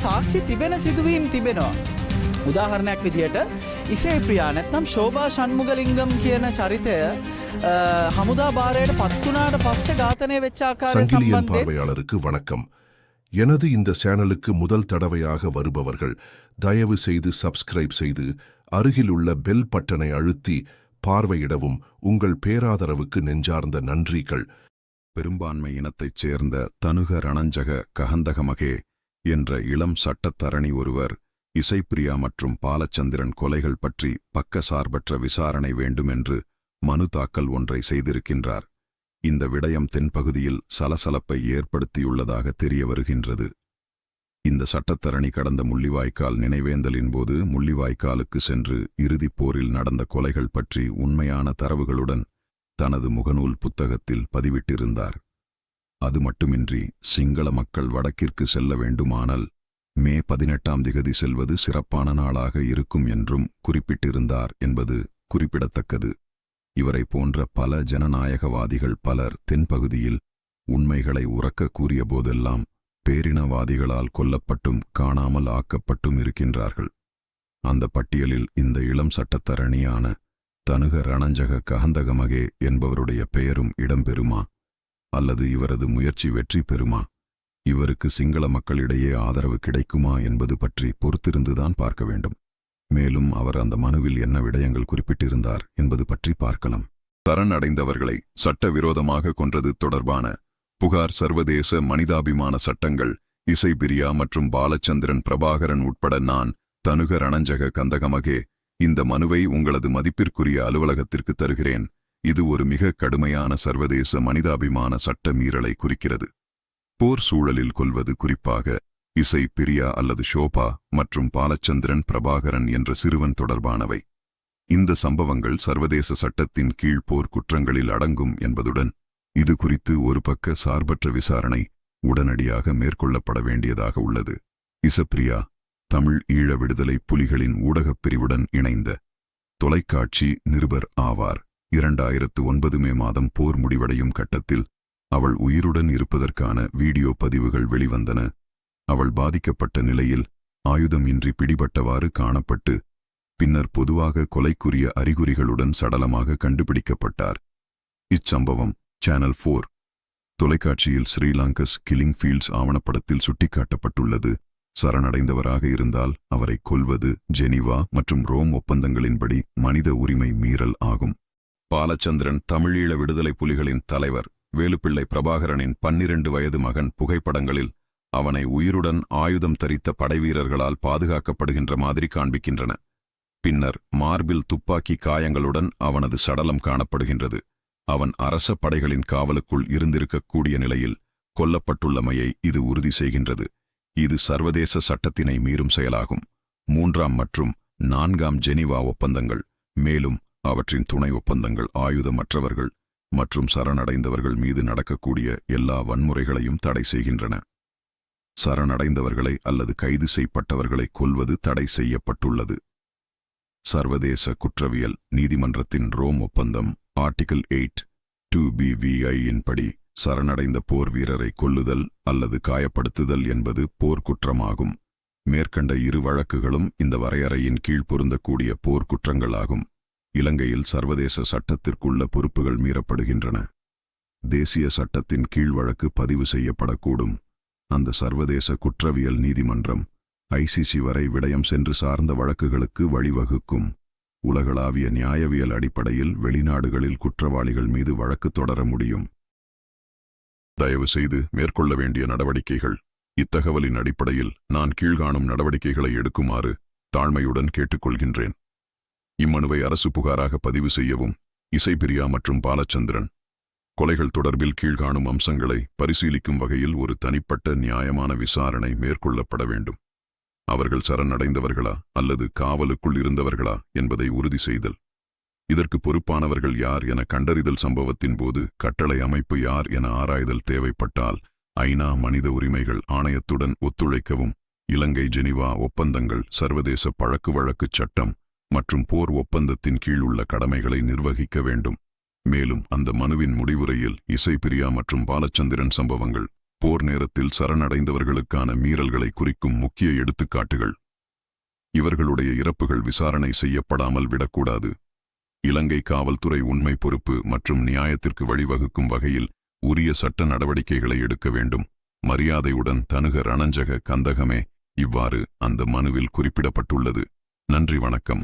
සාක්ෂි තිබෙන සිදුවීම් තිබෙනවා. උදාහරණයක් විදිහට ඉසේ ප්‍රියා නැත්නම් ශෝභා ෂන්මුගලිංගම් කියන චරිතය අ, හමුදා භාරයට පත්වනාට පස්සේ ඝාතනය වෙච්චාකාරය சங்கிலியன் සම්බන්ධය பார்வையாளருக்கு வணக்கம் எனது இந்த சேனலுக்கு முதல் தடவையாக வருபவர்கள் தயவு செய்து சப்ஸ்கிரைப் செய்து அருகிலுள்ள பெல் பட்டனை அழுத்தி பார்வையிடவும் உங்கள் பேராதரவுக்கு நெஞ்சார்ந்த நன்றிகள் பெரும்பான்மை இனத்தைச் சேர்ந்த தனுக ரணஞ்சக ககந்தகமகே என்ற இளம் சட்டத்தரணி ஒருவர் இசைப்பிரியா மற்றும் பாலச்சந்திரன் கொலைகள் பற்றி பக்கசார்பற்ற விசாரணை வேண்டுமென்று மனு தாக்கல் ஒன்றை செய்திருக்கின்றார். இந்த விடயம் தென்பகுதியில் சலசலப்பை ஏற்படுத்தியுள்ளதாக தெரிய வருகின்றது. இந்த சட்டத்தரணி கடந்த முள்ளிவாய்க்கால் நினைவேந்தலின் போது முள்ளிவாய்க்காலுக்கு சென்று இறுதிப் போரில் நடந்த கொலைகள் பற்றி உண்மையான தரவுகளுடன் தனது முகநூல் புத்தகத்தில் பதிவிட்டிருந்தார். அது மட்டுமின்றி சிங்கள மக்கள் வடக்கிற்கு செல்ல வேண்டுமானால் மே பதினெட்டாம் திகதி செல்வது சிறப்பான நாளாக இருக்கும் என்றும் குறிப்பிட்டிருந்தார் என்பது குறிப்பிடத்தக்கது. இவரை போன்ற பல ஜனநாயகவாதிகள் பலர் தென்பகுதியில் உண்மைகளை உறக்க கூறிய போதெல்லாம் பேரினவாதிகளால் கொல்லப்பட்டும் காணாமல் ஆக்கப்பட்டும் இருக்கின்றார்கள். அந்த பட்டியலில் இந்த இளம் சட்டத்தரணியான தனுக ரணஞ்சக கஹந்தகமகே என்பவருடைய பெயரும் இடம்பெறுமா அல்லது இவரது முயற்சி வெற்றி பெறுமா? இவருக்கு சிங்கள மக்களிடையே ஆதரவு கிடைக்குமா என்பது பற்றி பொறுத்திருந்துதான் பார்க்க வேண்டும். மேலும் அவர் அந்த மனுவில் என்ன விடயங்கள் குறிப்பிட்டிருந்தார் என்பது பற்றி பார்க்கலாம். தரன் அடைந்தவர்களை சட்டவிரோதமாக கொன்றது தொடர்பான புகார் சர்வதேச மனிதாபிமான சட்டங்கள் இசை பிரியா மற்றும் பாலச்சந்திரன் பிரபாகரன் உட்பட நான் தனுக ரணஞ்சக கந்தகமகே இந்த மனுவை உங்களது மதிப்பிற்குரிய அலுவலகத்திற்கு தருகிறேன். இது ஒரு மிக கடுமையான சர்வதேச மனிதாபிமான சட்ட மீறலை குறிக்கிறது. போர் சூழலில் கொல்வது குறிப்பாக இசை பிரியா அல்லது ஷோபா மற்றும் பாலச்சந்திரன் பிரபாகரன் என்ற சிறுவன் தொடர்பானவை. இந்த சம்பவங்கள் சர்வதேச சட்டத்தின் கீழ் போர் குற்றங்களில் அடங்கும் என்பதுடன் இது குறித்து ஒரு பக்க சார்பற்ற விசாரணை உடனடியாக மேற்கொள்ளப்பட வேண்டியதாக உள்ளது. இசப்பிரியா தமிழ் ஈழ விடுதலை புலிகளின் ஊடகப் பிரிவுடன் இணைந்த தொலைக்காட்சி நிருபர் ஆவார். இரண்டாயிரத்து ஒன்பது மே மாதம் போர் முடிவடையும் கட்டத்தில் அவள் உயிருடன் இருப்பதற்கான வீடியோ பதிவுகள் வெளிவந்தன. அவள் பாதிக்கப்பட்ட நிலையில் ஆயுதம் இன்றி பிடிபட்டவாறு காணப்பட்டு பின்னர் பொதுவாக கொலைக்குரிய அறிகுறிகளுடன் சடலமாக கண்டுபிடிக்கப்பட்டார். இச்சம்பவம் சேனல் போர் தொலைக்காட்சியில் ஸ்ரீலங்கஸ் கில்லிங் ஃபீல்ட்ஸ் ஆவணப்படத்தில் சுட்டிக்காட்டப்பட்டுள்ளது. சரணடைந்தவராக இருந்தால் அவரை கொல்வது ஜெனிவா மற்றும் ரோம் ஒப்பந்தங்களின்படி மனித உரிமை மீறல் ஆகும். பாலச்சந்திரன் தமிழீழ விடுதலை புலிகளின் தலைவர் வேலுப்பிள்ளை பிரபாகரனின் பன்னிரண்டு வயது மகன் புகைப்படங்களில் அவனை உயிருடன் ஆயுதம் தரித்த படைவீரர்களால் பாதுகாக்கப்படுகின்ற மாதிரி காண்பிக்கின்றன. பின்னர் மார்பில் துப்பாக்கி காயங்களுடன் அவனது சடலம் காணப்படுகின்றது. அவன் அரச படைகளின் காவலுக்குள் இருந்திருக்கக்கூடிய நிலையில் கொல்லப்பட்டுள்ளமையை இது உறுதி செய்கின்றது. இது சர்வதேச சட்டத்தினை மீறும் செயலாகும். மூன்றாம் மற்றும் நான்காம் ஜெனிவா ஒப்பந்தங்கள். மேலும் அவற்றின் துணை ஒப்பந்தங்கள் ஆயுதமற்றவர்கள் மற்றும் சரணடைந்தவர்கள் மீது நடக்கக்கூடிய எல்லா வன்முறைகளையும் தடை செய்கின்றன. சரணடைந்தவர்களை அல்லது கைது செய்யப்பட்டவர்களை கொல்வது தடை செய்யப்பட்டுள்ளது. சர்வதேச குற்றவியல் நீதிமன்றத்தின் ரோம் ஒப்பந்தம் ஆர்டிகிள் எயிட் டூ பிவிஐயின் படி சரணடைந்த போர் வீரரை கொல்லுதல் அல்லது காயப்படுத்துதல் என்பது போர்க்குற்றமாகும் மேற்கண்ட இரு வழக்குகளும் இந்த வரையறையின் கீழ் பொருந்தக்கூடிய போர்க்குற்றங்களாகும் இலங்கையில் சர்வதேச சட்டத்திற்குள்ள பொறுப்புகள் மீறப்படுகின்றன. தேசிய சட்டத்தின் கீழ் வழக்கு பதிவு செய்யப்படக்கூடும். அந்த சர்வதேச குற்றவியல் நீதிமன்றம் ஐசிசி வரை விடயம் சென்று சார்ந்த வழக்குகளுக்கு வழிவகுக்கும். உலகளாவிய நியாயவியல் அடிப்படையில் வெளிநாடுகளில் குற்றவாளிகள் மீது வழக்கு தொடர முடியும். தயவு செய்து மேற்கொள்ள வேண்டிய நடவடிக்கைகள். இத்தகவலின் அடிப்படையில் நான் கீழ்காணும் நடவடிக்கைகளை எடுக்குமாறு தாழ்மையுடன் கேட்டுக்கொள்கின்றேன். இம்மனுவை அரசு புகாராக பதிவு செய்யவும் இசைபிரியா மற்றும் பாலச்சந்திரன் கொலைகள் தொடர்பில் கீழ்காணும் அம்சங்களை பரிசீலிக்கும் வகையில் ஒரு தனிப்பட்ட நியாயமான விசாரணை மேற்கொள்ளப்பட வேண்டும். அவர்கள் சரணடைந்தவர்களா அல்லது காவலுக்குள் இருந்தவர்களா என்பதை உறுதி செய்தல். இதற்கு பொறுப்பானவர்கள் யார் என கண்டறிதல் சம்பவத்தின் போது கட்டளை அமைப்பு யார் என ஆராய்தல் தேவைப்பட்டால் ஐநா மனித உரிமைகள் ஆணையத்துடன் ஒத்துழைக்கவும் இலங்கை ஜெனிவா ஒப்பந்தங்கள் சர்வதேச பழக்கு வழக்குச் சட்டம் மற்றும் போர் ஒப்பந்தத்தின் கீழ் உள்ள கடமைகளை நிர்வகிக்க வேண்டும். மேலும் அந்த மனுவின் முடிவுரையில் இசைப்பிரியா மற்றும் பாலச்சந்திரன் சம்பவங்கள் போர் நேரத்தில் சரணடைந்தவர்களுக்கான மீறல்களை குறிக்கும் முக்கிய எடுத்துக்காட்டுகள். இவர்களுடைய இறப்புகள் விசாரணை செய்யப்படாமல் விடக்கூடாது. இலங்கை காவல்துறை உண்மை பொறுப்பு மற்றும் நியாயத்திற்கு வழிவகுக்கும் வகையில் உரிய சட்ட நடவடிக்கைகளை எடுக்க வேண்டும். மரியாதையுடன் தனுக ரணஞ்சக கந்தகமே இவ்வாறு அந்த மனுவில் குறிப்பிடப்பட்டுள்ளது. நன்றி வணக்கம்.